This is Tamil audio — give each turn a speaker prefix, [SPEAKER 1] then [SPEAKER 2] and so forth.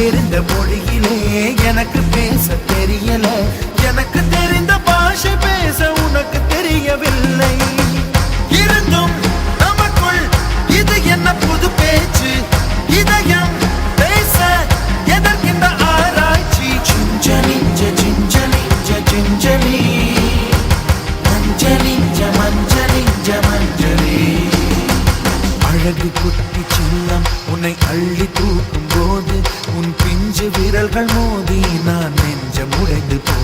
[SPEAKER 1] தெரிந்த மொழியிலே எனக்கு பேச தெரியல. எனக்கு தெரிந்த பாஷை பேச உனக்கு தெரியவில்லை. இருந்தும் நமக்குள் இது என்ன புது பேச்சு? இதயம் பேச எதற்கின்ற ஆராய்ச்சி? சிஞ்சலிஞ்ச சிஞ்சலிஞ்ச சிஞ்சலி மஞ்சளிஞ்ச மஞ்சளிஞ்ச மஞ்சளி அழகு குட்டி செல்லம் உன்னை அள்ளி தூக்கும் விரல்கள் மோதி நான் நெஞ்சம் உடைந்து போ